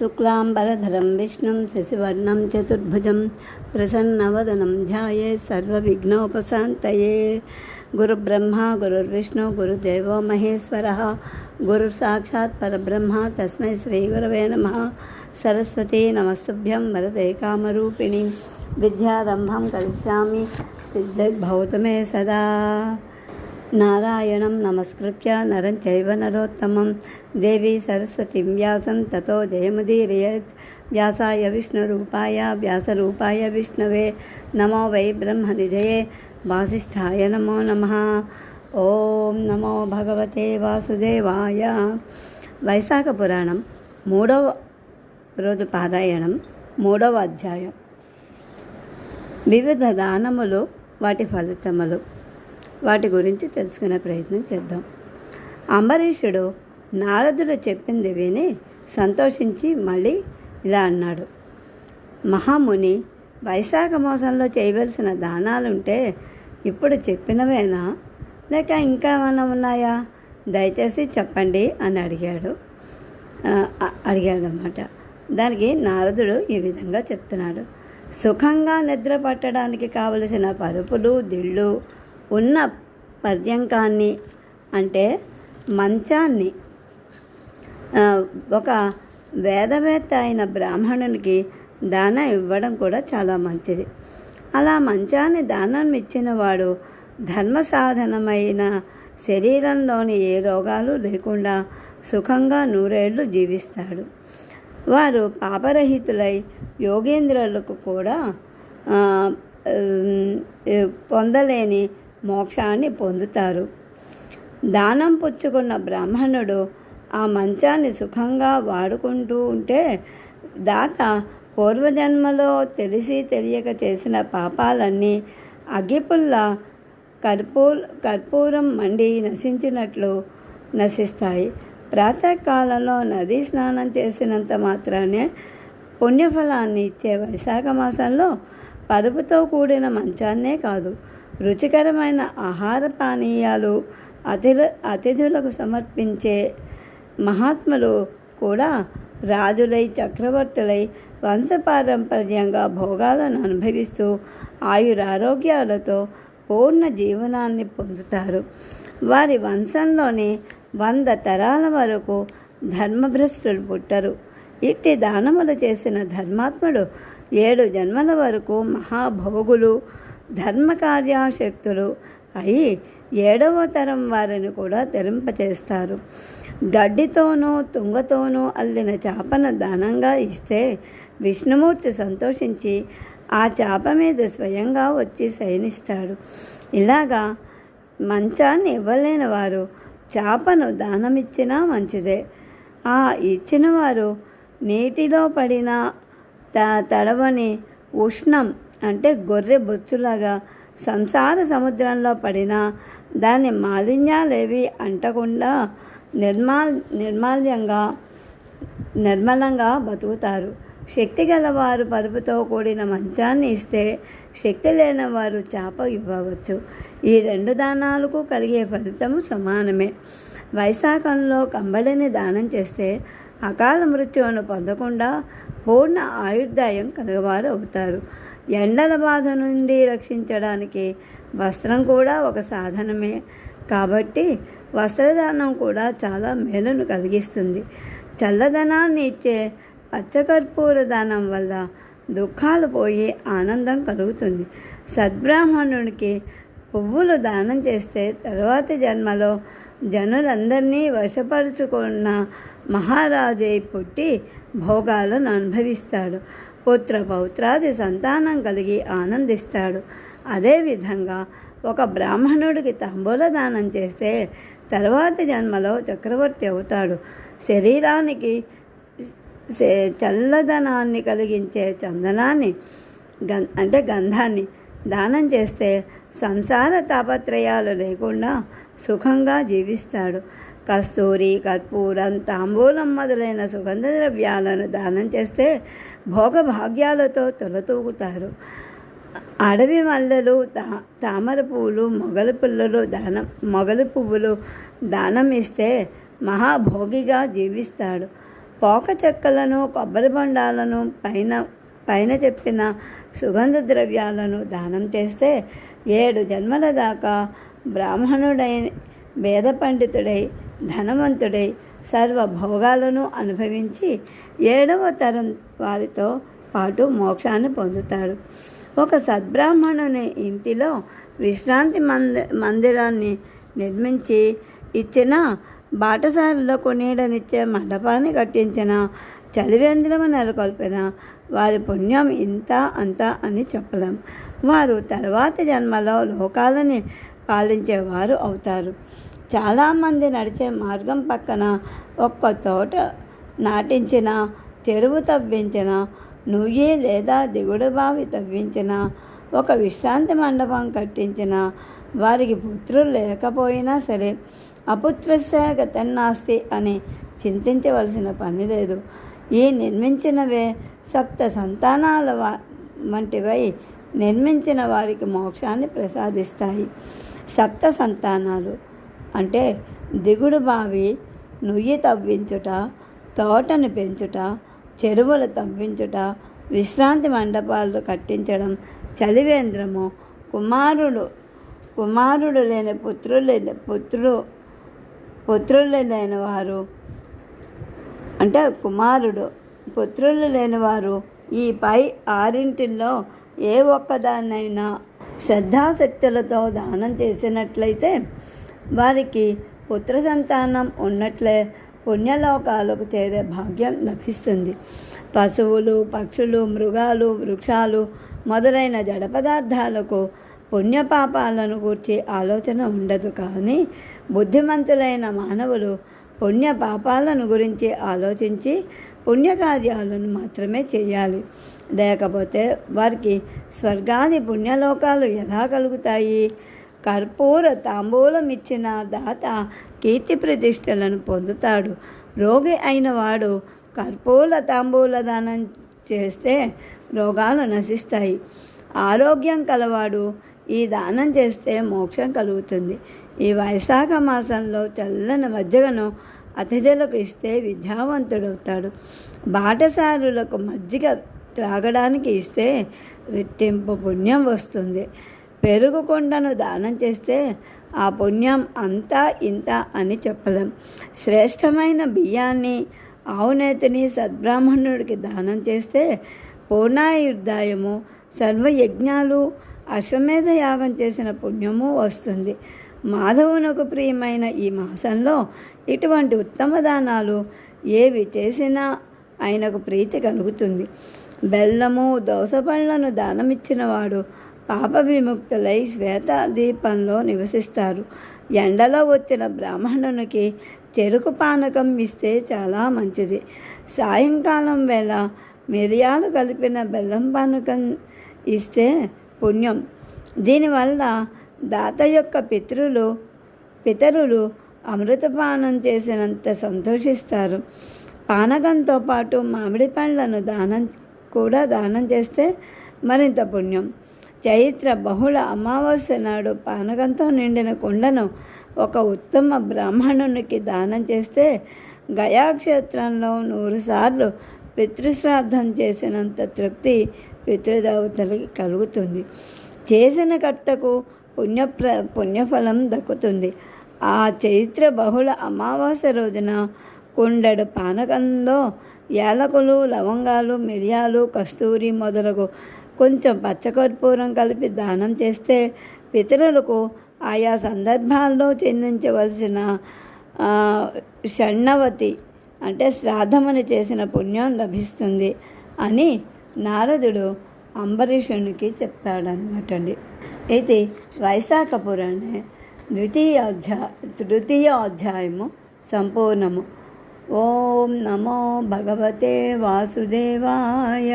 शुक्लांबरधरम विष्णु, शशिवर्ण, चतुर्भुज, प्रसन्नवदनं ध्याये सर्वविघ्नोपशान्तये। गुरुब्रह्मा, गुरुर्विष्णु, गुरुदेव महेश गुरसाक्षात्ब्रह्म परब्रह्म श्रीगुरव श्रीगुरवे सरस्वती नमस्भ्यम वरदे कामिणी विद्यारंभ करिष्यामि, सिद्धिर्भवतु मे सदा। నారాయణం నమస్కృత్య నరం చైవ నరోత్తమం దేవీ సరస్వతి వ్యాసం తతో జయముదీరయత్ వ్యాసాయ విష్ణురూపాయ వ్యాసరూపాయ విష్ణవే నమో వై బ్రహ్మనిధయే వాసిష్ఠాయ నమో నమ ఓం నమో భగవతే వాసుదేవాయ వైశాఖ పురాణం మూడవ రోజు పారాయణం మూడవ అధ్యాయం వివిధ దానములు వాటి ఫలితములు వాటి గురించి తెలుసుకునే ప్రయత్నం చేద్దాం. అంబరీషుడు నారదుడు చెప్పింది విని సంతోషించి మళ్ళీ ఇలా అన్నాడు. మహాముని వైశాఖ మాసంలో చేయవలసిన దానాలుంటే ఇప్పుడు చెప్పినవేనా? లేక ఇంకా ఏమైనా ఉన్నాయా? దయచేసి చెప్పండి అని అడిగాడు. అడిగాడనమాట. దానికి నారదుడు ఈ విధంగా చెప్తున్నాడు. సుఖంగా నిద్ర పట్టడానికి కావలసిన పరుపులు దిళ్ళు ఉన్న పర్యంకాన్ని అంటే మంచాన్ని. ఒక వేదవేత్త అయిన బ్రాహ్మణునికి దానం ఇవ్వడం కూడా చాలా మంచిది. అలా మంచాన్ని దానం ఇచ్చిన వాడు ధర్మ సాధనమైన శరీరంలోని ఏ రోగాలు లేకుండా సుఖంగా నూరేళ్ళు జీవిస్తాడు. వారు పాపరహితులై యోగేంద్రులకు కూడా పొందలేని మోక్షాన్ని పొందుతారు. దానం పుచ్చుకున్న బ్రాహ్మణుడు ఆ మంచాన్ని సుఖంగా వాడుకుంటూ ఉంటే దాత పూర్వజన్మలో తెలిసి తెలియక చేసిన పాపాలన్నీ అగ్గిపుల్ల కర్పూర్ కర్పూరం మండి నశించినట్లు నశిస్తాయి. ప్రాతకాలంలో నదీ స్నానం చేసినంత మాత్రానే పుణ్యఫలాన్ని ఇచ్చే వైశాఖ మాసంలో పరుపుతో కూడిన మంచాన్నే కాదు రుచికరమైన ఆహార పానీయాలు అతిథు అతిథులకు సమర్పించే మహాత్ములు కూడా రాజులై చక్రవర్తులై వంశపారంపర్యంగా భోగాలను అనుభవిస్తూ ఆయురారోగ్యాలతో పూర్ణ జీవనాన్ని పొందుతారు. వారి వంశంలోని వంద తరాల వరకు ధర్మభ్రష్టులు పుట్టరు. ఇట్టి దానములు చేసిన ధర్మాత్ముడు ఏడు జన్మల వరకు మహాభోగులు ధర్మకార్యాశక్తులు అయి ఏడవ తరం వారిని కూడా తెరింపచేస్తారు. గడ్డితోనూ తుంగతోనూ అల్లిన చేపను దానంగా ఇస్తే విష్ణుమూర్తి సంతోషించి ఆ చేప మీద స్వయంగా వచ్చి శయనిస్తాడు. ఇలాగా మంచాన్ని ఇవ్వలేని వారు చేపను దానమిచ్చినా మంచిదే. ఆ ఇచ్చిన వారు నీటిలో పడిన త తడవని ఉష్ణం అంటే గొర్రె బొచ్చులాగా సంసార సముద్రంలో పడినా దాని మాలిన్యాలేవి అంటకుండా నిర్మాల్ నిర్మాల్యంగా నిర్మలంగా బతుకుతారు. శక్తి గలవారు పరుపుతో కూడిన మంచాన్ని ఇస్తే శక్తి లేని వారు చేప ఇవ్వవచ్చు. ఈ రెండు దానాలకు కలిగే ఫలితం సమానమే. వైశాఖంలో కంబళిని దానం చేస్తే అకాల మృత్యువును పొందకుండా పూర్ణ ఆయుర్దాయం కలగవారు అవుతారు. ఎండల బాధ నుండి రక్షించడానికి వస్త్రం కూడా ఒక సాధనమే. కాబట్టి వస్త్రదానం కూడా చాలా మేలును కలిగిస్తుంది. చల్లదనాన్ని ఇచ్చే పచ్చకర్పూర దానం వల్ల దుఃఖాలు పోయి ఆనందం కలుగుతుంది. సద్బ్రాహ్మణునికి పువ్వులు దానం చేస్తే తర్వాత జన్మలో జనులందరినీ వశపరుచుకున్న మహారాజు పుట్టి భోగాలను అనుభవిస్తాడు. పుత్ర పౌత్రాది సంతానం కలిగి ఆనందిస్తాడు. అదేవిధంగా ఒక బ్రాహ్మణుడికి తంబూల దానం చేస్తే తర్వాతి జన్మలో చక్రవర్తి అవుతాడు. శరీరానికి చల్లదనాన్ని కలిగించే చందనాన్ని గం అంటే గంధాన్ని దానం చేస్తే సంసార తాపత్రయాలు లేకుండా సుఖంగా జీవిస్తాడు. కస్తూరి కర్పూరం తాంబూలం మొదలైన సుగంధ ద్రవ్యాలను దానం చేస్తే భోగభాగ్యాలతో తొలతూగుతారు. అడవి మల్లెలు తా తామర పువ్వులు మొగలి పుల్లలు దానం మొగలి పువ్వులు దానం ఇస్తే మహాభోగిగా జీవిస్తాడు. పోక చెక్కలను కొబ్బరి బొండాలను పైన పైన చెప్పిన సుగంధ ద్రవ్యాలను దానం చేస్తే ఏడు జన్మల దాకా బ్రాహ్మణుడై వేద పండితుడై ధనవంతుడై సర్వభోగాలను అనుభవించి ఏడవ తరం వారితో పాటు మోక్షాన్ని పొందుతాడు. ఒక సద్బ్రాహ్మణుని ఇంటిలో విశ్రాంతి మంది మందిరాన్ని నిర్మించి ఇచ్చిన బాటసారులకు నీడనిచ్చే మండపాన్ని కట్టించిన చలివేంద్రము నెలకొల్పిన వారి పుణ్యం ఇంత అంత అని చెప్పలేం. వారు తర్వాతి జన్మలో లోకాలని పాలించేవారు అవుతారు. చాలామంది నడిచే మార్గం పక్కన ఒక్క తోట నాటించిన చెరువు తవ్వించిన నుయ్యి లేదా దిగుడు బావి తవ్వించిన ఒక విశ్రాంతి మండపం కట్టించిన వారికి పుత్రులు లేకపోయినా సరే అపుత్రస్య గతన్నాస్తి అని చింతించవలసిన పని లేదు. ఈ నిర్మించినవే సప్త సంతానాల వంటివై నిర్మించిన వారికి మోక్షాన్ని ప్రసాదిస్తాయి. సప్త సంతానాలు అంటే దిగుడు బావి నుయ్యి తవ్వించుట తోటను పెంచుట చెరువులు తవ్వించుట విశ్రాంతి మండపాలు కట్టించడం చలివేంద్రము కుమారుడు కుమారుడు లేని పుత్రులు లేని పుత్రుడు పుత్రులు లేని వారు అంటే కుమారుడు పుత్రులు లేనివారు ఈ పై ఆరింటిల్లో ఏ ఒక్కదాన్నైనా శ్రద్ధాశక్తులతో దానం చేసినట్లయితే వారికి పుత్ర సంతానం ఉన్నట్లే పుణ్యలోకాలకు చేరే భాగ్యం లభిస్తుంది. పశువులు పక్షులు మృగాలు వృక్షాలు మొదలైన జడ పదార్థాలకు పుణ్యపాపాలను గూర్చి ఆలోచన ఉండదు కానీ బుద్ధిమంతులైన మానవులు పుణ్య పాపాలను గురించి ఆలోచించి పుణ్యకార్యాలను మాత్రమే చేయాలి. లేకపోతే వారికి స్వర్గాది పుణ్యలోకాలు ఎలా కలుగుతాయి? కర్పూర తాంబూలం ఇచ్చిన దాత కీర్తి ప్రతిష్టలను పొందుతాడు. రోగి అయిన వాడు కర్పూర తాంబూల దానం చేస్తే రోగాలు నశిస్తాయి. ఆరోగ్యం కలవాడు ఈ దానం చేస్తే మోక్షం కలుగుతుంది. ఈ వైశాఖ మాసంలో చల్లని మజ్జిగను అతిథులకు ఇస్తే విద్యావంతుడవుతాడు. బాటసారులకు మజ్జిగ త్రాగడానికి ఇస్తే రెట్టింపు పుణ్యం వస్తుంది. పెరుగుకొండను దానం చేస్తే ఆ పుణ్యం అంతా ఇంత అని చెప్పలేం. శ్రేష్టమైన బియ్యాన్ని ఆవునేతిని సద్బ్రాహ్మణుడికి దానం చేస్తే పూర్ణాయుర్దాయము సర్వయజ్ఞాలు అశ్వమేధ యాగం చేసిన పుణ్యము వస్తుంది. మాధవునకు ప్రియమైన ఈ మాసంలో ఇటువంటి ఉత్తమ దానాలు ఏవి చేసినా ఆయనకు ప్రీతి కలుగుతుంది. బెల్లము దోసపళ్ళను దానమిచ్చిన వాడు పాప విముక్తులై శ్వేత దీపంలో నివసిస్తారు. ఎండలో వచ్చిన బ్రాహ్మణునికి చెరుకు పానకం ఇస్తే చాలా మంచిది. సాయంకాలం వేళ మిరియాలు కలిపిన బెల్లం పానకం ఇస్తే పుణ్యం. దీనివల్ల దాత యొక్క పితృలు పితరులు అమృతపానం చేసినంత సంతోషిస్తారు. పానకంతో పాటు మామిడి పండ్లను దానం కూడా దానం చేస్తే మరింత పుణ్యం. చైత్ర బహుళ అమావాస్య నాడు పానకంతో నిండిన కుండను ఒక ఉత్తమ బ్రాహ్మణునికి దానం చేస్తే గయాక్షేత్రంలో నూరుసార్లు పితృశ్రాద్ధం చేసినంత తృప్తి పితృదేవతలకి కలుగుతుంది. చేసిన కర్తకు పుణ్యప్ర పుణ్యఫలం దక్కుతుంది. ఆ చైత్ర బహుళ అమావాస్య రోజున కుండెడు పానకంలో యాలకులు లవంగాలు మిరియాలు కస్తూరి మొదలగు కొంచెం పచ్చకర్పూరం కలిపి దానం చేస్తే పితరులకు ఆయా సందర్భాల్లో చెందించవలసిన షణ్ణవతి అంటే శ్రాద్ధమని చేసిన పుణ్యం లభిస్తుంది అని నారదుడు అంబరీషునికి చెప్తాడనమాట అండి ఇది వైశాఖ పురాణే తృతీయ అధ్యాయము సంపూర్ణము. ఓం నమో భగవతే వాసుదేవాయ.